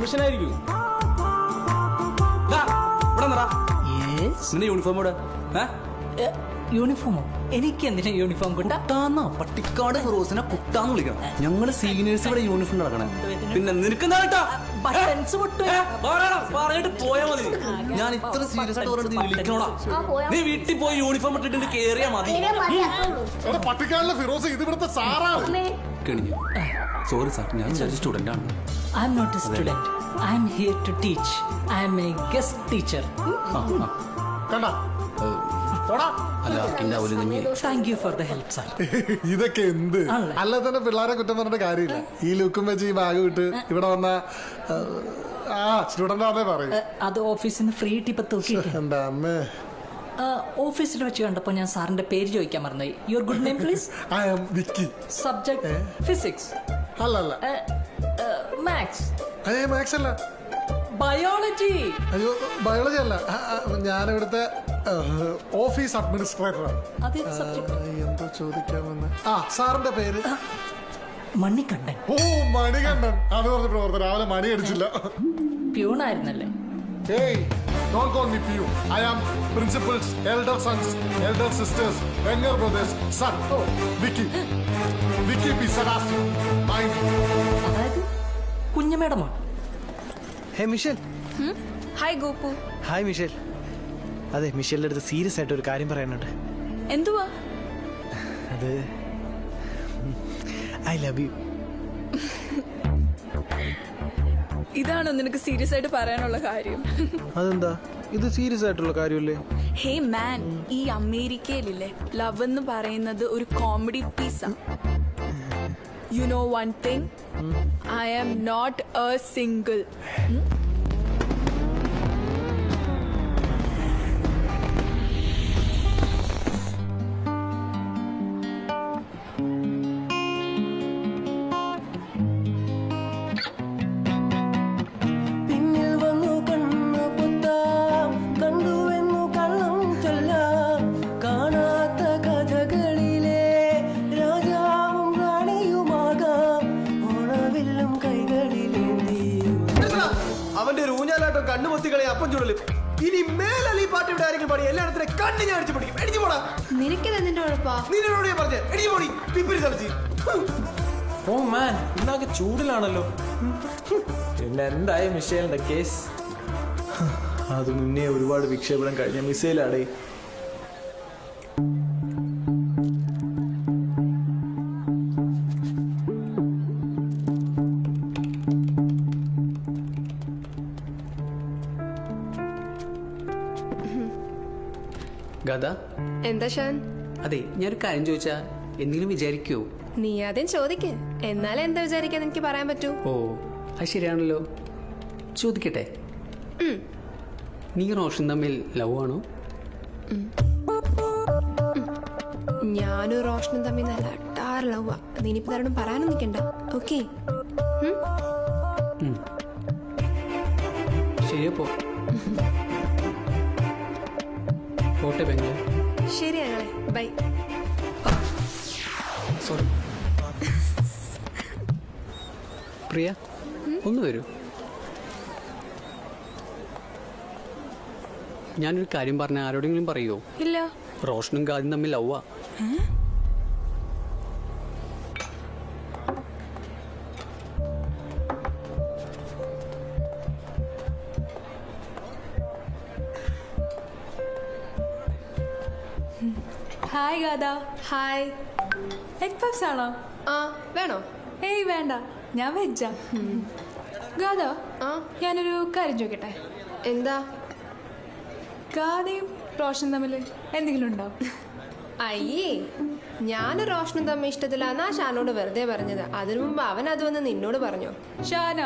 ഇവിടെ. നിന്റെ യൂണിഫോം ഇവിടെ ഏ? യൂണിഫോമോ എനിക്ക് എന്തിനാ യൂണിഫോം കിട്ടാന്നോ പട്ടിക്കാട് ഫിറോസിനെ കുട്ടാന്ന് വിളിക്കണം. ഞങ്ങൾ സീനിയേഴ്സ് ഇവിടെ യൂണിഫോം നടക്കണേ. പിന്നെ? നിനക്കെന്താ പറഞ്ഞിട്ട് പോയാ മതി. ഞാൻ ഇത്ര സീരിയസ് ആയിട്ട് വിളിക്കണോടാ. നീ വീട്ടിൽ പോയി യൂണിഫോം ഇട്ടിട്ട് കേറിയാ മതി. പട്ടിക്കാടിലെ ഫിറോസ് ഇത് ഇവിടുത്തെ സാറാണ് കെണിഞ്ഞു സോറി സാർ ഞാൻ ഒരു സ്റ്റുഡന്റ് ആണ്. I'm not a student I'm here to teach I'm a guest teacher. കണ്ട. പോടാ. അല്ല ആർക്കിന്റെ അവൽ തന്നെ thank you for the help sir ഇതൊക്കെ എന്ത്? അല്ല തന്നെ പിള്ളേരെ കുറ്റം പറഞ്ഞിട്ട് കാര്യമില്ല. ഈ ലുക്കും വെച്ച് ഈ ബാഗ് വിട്ട് ഇവിടെ വന്ന ആ, ആ സ്റ്റുഡന്റ് ആണേ പറയും. അത് ഓഫീസിൽ നിന്ന് ഫ്രീ ടിപ്പ് തൂക്കിയിട്ട് എന്താ അമ്മേ. ഓഫീസിൽ വെച്ച് കണ്ടപ്പോൾ ഞാൻ സാറിന്റെ പേര് ചോദിക്കാൻ മറന്നുപോയി your good name please I am Vicky subject physics അല്ല അല്ല മാത്സ് മാത്സ് അല്ല. ബയോളജി അയ്യോ ബയോളജി അല്ല ഞാൻ ഇവിടുത്തെ ഓഫീസ് അഡ്മിനിസ്ട്രേറ്ററാണ് എന്തോ ചോദിക്കാമെന്ന് ആ സാറിന്റെ പേര് മണികണ്ഠൻ ഓ മണികണ്ഠൻ അത് പറഞ്ഞ പ്രവർത്തനം രാവിലെ മണി അടിച്ചില്ല പ്യൂണായിരുന്നല്ലേ ഏയ് don't call me Piyu. I am principal's elder sons, elder sisters, younger brothers, son. Oh, Vicky. Vicky P. Sadasi. Mind. അതായത് hey Michelle hi Gopu hi Michelle അതെ മിഷേലിന്റെ അടുത്ത് സീരിയസ് ആയിട്ട് ഒരു കാര്യം പറയാനുണ്ട്. എന്തുവാ? അത് ഐ ലവ് യു ഇതാണോ നിനക്ക് സീരിയസ് ആയിട്ട് പറയാനുള്ള കാര്യം? അതെന്താ? ഇത് സീരിയസ് ആയിട്ടുള്ള കാര്യമല്ലേ? ഹേ മാൻ ഈ അമേരിക്കയിലില്ലേ ലവ് എന്ന് പറയുന്നത് ഒരു കോമഡി പീസാ You know one thing? I am not a single. Hmm? അവന്റെ ഒരു ഊഞ്ഞാലാട്ടം കണ്ണു പൊത്തിക്കളി അപ്പം ചുടലും. ഇനി മേലല്ല ഈ പാട്ട് ഇവിടെ ആരെങ്കിലും പാടി എല്ലായിടത്തിനെ കണ്ണു ഞാൻ അടിച്ചു പിടിക്കും. എടിച്ചു പോടാ നിനക്കിത് എന്തിന്റെ ഉഴപ്പാ നിന്നോട് ഞാൻ പറഞ്ഞേ. എടിച്ചു പോടി പിപ്പിരി തളിച്ച്. ഓ മാൻ ഇന്നാകെ ചൂടിലാണല്ലോ. പിന്നെ എന്തായി മിഷേലിന്റെ കേസ് അത് മുന്നേ ഒരുപാട് വിക്ഷേപണം കഴിഞ്ഞ മിസൈലാടേ. ഗത എന്താ ഷാൻ? അതെ ഞാനൊരു കാര്യം ചോദിച്ചാ എന്തെങ്കിലും വിചാരിക്കോ? നീ ആദ്യം ചോദിക്ക്. എന്നാലേ എന്താ വിചാരിക്കാന്ന് എനിക്ക് പറയാൻ പറ്റൂ. ഓ അത് ശരിയാണല്ലോ. ചോദിക്കട്ടെ. നീ റോഷൻ തമ്മിൽ ലവ് ആണോ? ഞാനും റോഷനും തമ്മിൽ നല്ല അട്ടാറ് ലവ് നീനിപ്പോ തരണം പറയാനും നിൽക്കണ്ട ഓക്കെ. ശരിയപ്പോ പോട്ടെ പെങ്ങളെ ശരി ഞങ്ങളെ ബൈ. സോറി പ്രിയ ഒന്ന് വരൂ. ഞാനൊരു കാര്യം പറഞ്ഞ ആരോടെങ്കിലും പറയുമോ ഇല്ല. റോഷനും കാര്യം തമ്മിൽ ലവ്വാ ഹായ് ഗാദ ഹായ് എഗ് പഫ്സ് ആണോ? ആ വേണോ? ഏയ് വേണ്ട. ഞാൻ വെജാ ഗാദ ആ? ഞാനൊരു കാര്യം ചോദിക്കട്ടെ? എന്താ? ഗാദയും റോഷൻ തമ്മിൽ എന്തെങ്കിലും ഉണ്ടോ? അയ്യേ ഞാനും റോഷനും തമ്മിൽ ഇഷ്ടത്തിലാന്നാ ഷാനോട് വെറുതെ പറഞ്ഞത്. അതിനു മുമ്പ് അവൻ അത് വന്ന് നിന്നോട് പറഞ്ഞു? ഷാന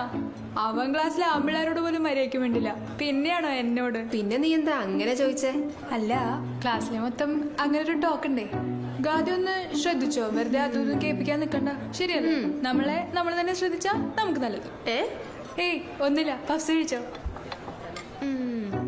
അവൻ ക്ലാസ്സിലെ ആമ്പിളാരോട് പോലും മര്യാദയ്ക്ക് വേണ്ടില്ല പിന്നെയാണോ എന്നോട്? പിന്നെ നീ എന്താ അങ്ങനെ ചോദിച്ചേ? അല്ല ക്ലാസ്സിലെ മൊത്തം അങ്ങനെ ഒരു ടോക്ക് ഉണ്ടേ ഗാദി ഒന്ന് ശ്രദ്ധിച്ചോ? വെറുതെ അതൊന്നും കേൾപ്പിക്കാൻ നിൽക്കണ്ട. ശരിയല്ല നമ്മളെ നമ്മൾ തന്നെ ശ്രദ്ധിച്ചാ നമുക്ക് നല്ലത്. ഏ? ഏയ് ഒന്നില്ല പഫ്സ് കഴിച്ചോ? ഉം.